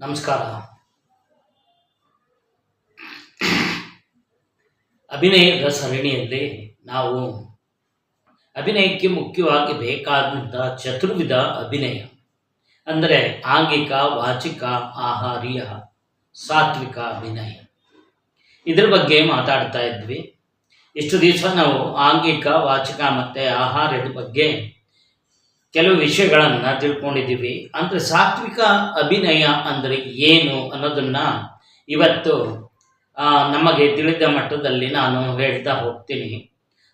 ನಮಸ್ಕಾರ. ಅಭಿನಯದ ಸರಣಿಯಲ್ಲಿ ನಾವು ಅಭಿನಯಕ್ಕೆ ಮುಖ್ಯವಾಗಿ ಬೇಕಾದಂತಹ ಚತುರ್ವಿಧ ಅಭಿನಯ, ಅಂದರೆ ಆಂಗಿಕ, ವಾಚಿಕ, ಆಹಾರಿಯ, ಸಾತ್ವಿಕ ಅಭಿನಯ. ಇದರ ಬಗ್ಗೆ ಮಾತಾಡ್ತಾ ಇದ್ವಿ. ಇಷ್ಟು ದಿವಸ ನಾವು ಆಂಗಿಕ, ವಾಚಿಕ ಮತ್ತು ಆಹಾರದ ಬಗ್ಗೆ ಕೆಲವು ವಿಷಯಗಳನ್ನು ತಿಳ್ಕೊಂಡಿದ್ದೀವಿ. ಅಂದರೆ ಸಾತ್ವಿಕ ಅಭಿನಯ ಅಂದರೆ ಏನು ಅನ್ನೋದನ್ನು ಇವತ್ತು ನಮಗೆ ತಿಳಿದ ಮಟ್ಟದಲ್ಲಿ ನಾನು ಹೇಳ್ತಾ ಹೋಗ್ತೀನಿ.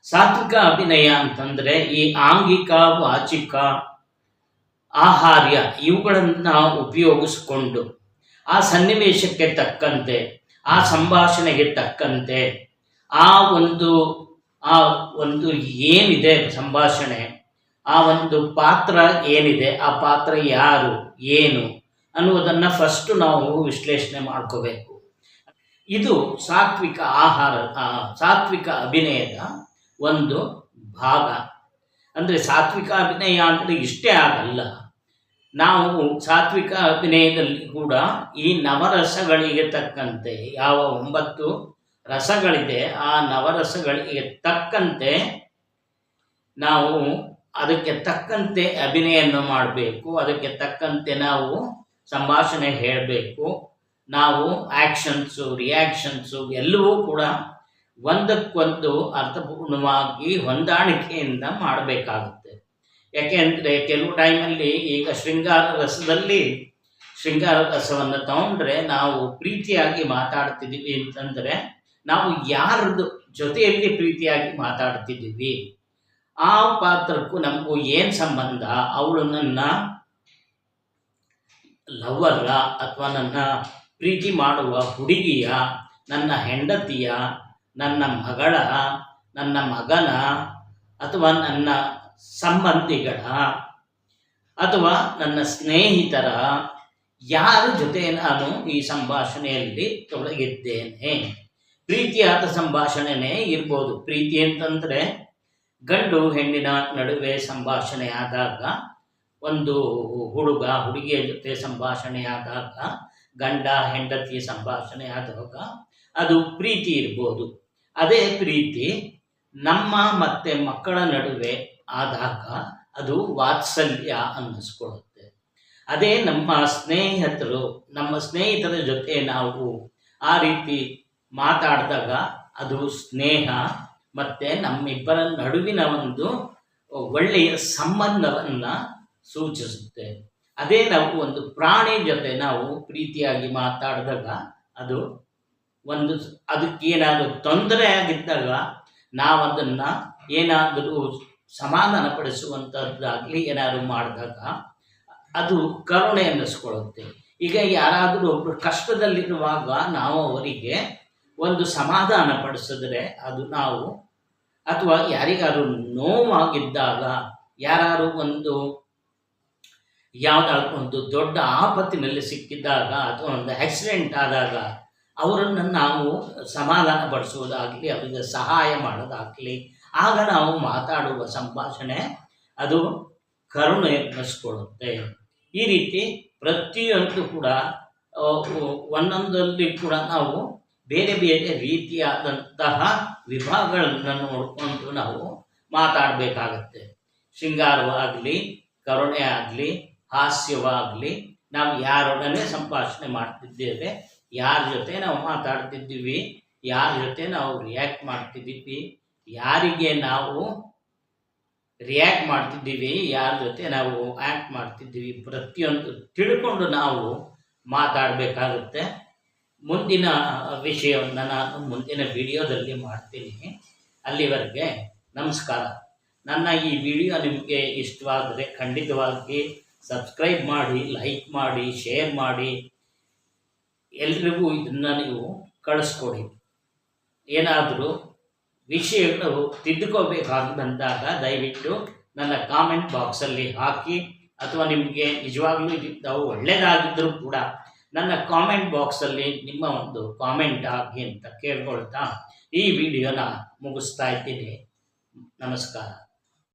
ಸಾತ್ವಿಕ ಅಭಿನಯ ಅಂತಂದರೆ ಈ ಆಂಗಿಕ, ವಾಚಿಕ, ಆಹಾರ್ಯ ಇವುಗಳನ್ನು ಉಪಯೋಗಿಸ್ಕೊಂಡು ಆ ಸನ್ನಿವೇಶಕ್ಕೆ ತಕ್ಕಂತೆ, ಆ ಸಂಭಾಷಣೆಗೆ ತಕ್ಕಂತೆ ಆ ಒಂದು ಆ ಒಂದು ಏನಿದೆ ಸಂಭಾಷಣೆ ಆ ಒಂದು ಪಾತ್ರ ಏನಿದೆ, ಆ ಪಾತ್ರ ಯಾರು, ಏನು ಅನ್ನುವುದನ್ನು ಫಸ್ಟ್ ನಾವು ವಿಶ್ಲೇಷಣೆ ಮಾಡ್ಕೋಬೇಕು. ಇದು ಸಾತ್ವಿಕ ಆಹಾರ ಸಾತ್ವಿಕ ಅಭಿನಯದ ಒಂದು ಭಾಗ. ಅಂದರೆ ಸಾತ್ವಿಕ ಅಭಿನಯ ಅಂದರೆ ಇಷ್ಟೇ ಆಗಲ್ಲ. ನಾವು ಸಾತ್ವಿಕ ಅಭಿನಯದಲ್ಲಿ ಕೂಡ ಈ ನವರಸಗಳಿಗೆ ತಕ್ಕಂತೆ, ಯಾವ ಒಂಬತ್ತು ರಸಗಳಿದೆ, ಆ ನವರಸಗಳಿಗೆ ತಕ್ಕಂತೆ ನಾವು ಅದಕ್ಕೆ ತಕ್ಕಂತೆ ಅಭಿನಯನ್ನು ಮಾಡಬೇಕು. ಅದಕ್ಕೆ ತಕ್ಕಂತೆ ನಾವು ಸಂಭಾಷಣೆ ಹೇಳಬೇಕು. ನಾವು ಆ್ಯಕ್ಷನ್ಸು ರಿಯಾಕ್ಷನ್ಸು ಎಲ್ಲವೂ ಕೂಡ ಒಂದಕ್ಕೊಂದು ಅರ್ಥಪೂರ್ಣವಾಗಿ ಹೊಂದಾಣಿಕೆಯಿಂದ ಮಾಡಬೇಕಾಗುತ್ತೆ. ಯಾಕೆಂದರೆ ಕೆಲವು ಟೈಮಲ್ಲಿ ಈಗ ಶೃಂಗಾರ ರಸದಲ್ಲಿ ಶೃಂಗಾರ ರಸವನ್ನು ತಗೊಂಡ್ರೆ ನಾವು ಪ್ರೀತಿಯಾಗಿ ಮಾತಾಡ್ತಿದ್ದೀವಿ ಅಂತಂದರೆ ನಾವು ಯಾರದ್ದು ಜೊತೆಯಲ್ಲಿ ಪ್ರೀತಿಯಾಗಿ ಮಾತಾಡ್ತಿದ್ದೀವಿ? ಆ ಪಾತ್ರಕ್ಕೂ ನಮಗೂ ಏನು ಸಂಬಂಧ? ಅವಳು ನನ್ನ ಲವ್ವರ ಅಥವಾ ನನ್ನ ಪ್ರೀತಿ ಮಾಡುವ ಹುಡುಗಿಯ, ನನ್ನ ಹೆಂಡತಿಯ, ನನ್ನ ಮಗಳ, ನನ್ನ ಮಗನ, ಅಥವಾ ನನ್ನ ಸಂಬಂಧಿಗಳ, ಅಥವಾ ನನ್ನ ಸ್ನೇಹಿತರ, ಯಾರ ಜೊತೆ ನಾನು ಈ ಸಂಭಾಷಣೆಯಲ್ಲಿ ತೊಡಗಿದ್ದೇನೆ? ಪ್ರೀತಿಯಾದ ಸಂಭಾಷಣೆನೇ ಇರ್ಬೋದು. ಪ್ರೀತಿ ಅಂತಂದರೆ ಗಂಡು ಹೆಣ್ಣಿನ ನಡುವೆ ಸಂಭಾಷಣೆ ಆದಾಗ ಒಂದು ಹುಡುಗ ಹುಡುಗಿಯ ಜೊತೆ ಸಂಭಾಷಣೆ ಆದಾಗ ಗಂಡ ಹೆಂಡತಿ ಸಂಭಾಷಣೆ ಆದಾಗ ಅದು ಪ್ರೀತಿ ಇರ್ಬೋದು. ಅದೇ ಪ್ರೀತಿ ನಮ್ಮ ಮತ್ತೆ ಮಕ್ಕಳ ನಡುವೆ ಆದಾಗ ಅದು ವಾತ್ಸಲ್ಯ ಅನ್ನಿಸ್ಕೊಳ್ಳುತ್ತೆ. ಅದೇ ನಮ್ಮ ಸ್ನೇಹಿತರು, ನಮ್ಮ ಸ್ನೇಹಿತರ ಜೊತೆ ನಾವು ಆ ರೀತಿ ಮಾತಾಡಿದಾಗ ಅದು ಸ್ನೇಹ ಮತ್ತು ನಮ್ಮಿಬ್ಬರ ನಡುವಿನ ಒಂದು ಒಳ್ಳೆಯ ಸಂಬಂಧವನ್ನು ಸೂಚಿಸುತ್ತೆ. ಅದೇ ನಾವು ಒಂದು ಪ್ರಾಣಿ ಜೊತೆ ನಾವು ಪ್ರೀತಿಯಾಗಿ ಮಾತಾಡಿದಾಗ ಅದು ಒಂದು ಅದಕ್ಕೇನಾದರೂ ತೊಂದರೆ ಆಗಿದ್ದಾಗ ನಾವು ಅದನ್ನು ಏನಾದರೂ ಸಮಾಧಾನ ಪಡಿಸುವಂಥದ್ದಾಗಲಿ ಏನಾದರೂ ಮಾಡಿದಾಗ ಅದು ಕರುಣೆ ಅನ್ನಿಸ್ಕೊಳ್ಳುತ್ತೆ ಈಗ ಯಾರಾದರೂ ಒಬ್ಬರು ಕಷ್ಟದಲ್ಲಿರುವಾಗ ನಾವು ಅವರಿಗೆ ಒಂದು ಸಮಾಧಾನ ಪಡಿಸಿದ್ರೆ ಅದು ನಾವು ಅಥವಾ ಯಾರಿಗಾದ್ರು ನೋವಾಗಿದ್ದಾಗ ಯಾರು ಒಂದು ಯಾವುದಾದ್ರು ಒಂದು ದೊಡ್ಡ ಆಪತ್ತಿನಲ್ಲಿ ಸಿಕ್ಕಿದ್ದಾಗ ಅಥವಾ ಒಂದು ಆಕ್ಸಿಡೆಂಟ್ ಆದಾಗ ಅವರನ್ನು ನಾವು ಸಮಾಧಾನ ಪಡಿಸುವುದಾಗಲಿ, ಅವರಿಗೆ ಸಹಾಯ ಮಾಡೋದಾಗಲಿ, ಆಗ ನಾವು ಮಾತಾಡುವ ಸಂಭಾಷಣೆ ಅದು ಕರುಣೆ ಅನ್ನಿಸ್ಕೊಳ್ಳುತ್ತೆ ಈ ರೀತಿ ಪ್ರತಿಯೊಂದು ಕೂಡ ಒಂದೊಂದಲ್ಲಿ ಕೂಡ ನಾವು ಬೇರೆ ಬೇರೆ ರೀತಿಯಾದಂತಹ ವಿಭಾಗಗಳನ್ನು ನೋಡಿಕೊಂಡು ನಾವು ಮಾತಾಡಬೇಕಾಗತ್ತೆ. ಶೃಂಗಾರವಾಗಲಿ ಕರುಣೆ ಆಗಲಿ ಹಾಸ್ಯವಾಗಲಿ, ನಾವು ಯಾರೊಡನೆ ಸಂಭಾಷಣೆ ಮಾಡ್ತಿದ್ದೇವೆ, ಯಾರ ಜೊತೆ ನಾವು ಮಾತಾಡ್ತಿದ್ದೀವಿ, ಯಾರ ಜೊತೆ ನಾವು ರಿಯಾಕ್ಟ್ ಮಾಡ್ತಿದ್ದೀವಿ, ಯಾರಿಗೆ ನಾವು ರಿಯಾಕ್ಟ್ ಮಾಡ್ತಿದ್ದೀವಿ, ಯಾರ ಜೊತೆ ನಾವು ಆ್ಯಕ್ಟ್ ಮಾಡ್ತಿದ್ದೀವಿ ಪ್ರತಿಯೊಂದು ತಿಳ್ಕೊಂಡು ನಾವು ಮಾತಾಡಬೇಕಾಗುತ್ತೆ. ಮುಂದಿನ ವಿಷಯವನ್ನು ನಾನು ಮುಂದಿನ ವಿಡಿಯೋದಲ್ಲಿ ಮಾಡ್ತೀನಿ. ಅಲ್ಲಿವರೆಗೆ ನಮಸ್ಕಾರ. ನನ್ನ ಈ ವಿಡಿಯೋ ನಿಮಗೆ ಇಷ್ಟವಾದರೆ ಖಂಡಿತವಾಗಿ ಸಬ್ಸ್ಕ್ರೈಬ್ ಮಾಡಿ, ಲೈಕ್ ಮಾಡಿ, ಶೇರ್ ಮಾಡಿ. ಎಲ್ರಿಗೂ ಇದನ್ನು ನೀವು ಕಳಿಸ್ಕೊಡಿ. ಏನಾದರೂ ವಿಷಯಗಳು ತಿದ್ದುಕೋಬೇಕಾಗಿ ಬಂದಾಗ ದಯವಿಟ್ಟು ನನ್ನ ಕಾಮೆಂಟ್ ಬಾಕ್ಸಲ್ಲಿ ಹಾಕಿ, ಅಥವಾ ನಿಮಗೆ ನಿಜವಾಗ್ಲೂ ಇದು ಒಳ್ಳೆಯದಾಗಿದ್ದರೂ ಕೂಡ ನನ್ನ ಕಾಮೆಂಟ್ ಬಾಕ್ಸಲ್ಲಿ ನಿಮ್ಮ ಒಂದು ಕಾಮೆಂಟ್ ಆಗಿ ಅಂತ ಕೇಳ್ಕೊಳ್ತಾ ಈ ವಿಡಿಯೋನ ಮುಗಿಸ್ತಾ ಇದ್ದೀನಿ. ನಮಸ್ಕಾರ.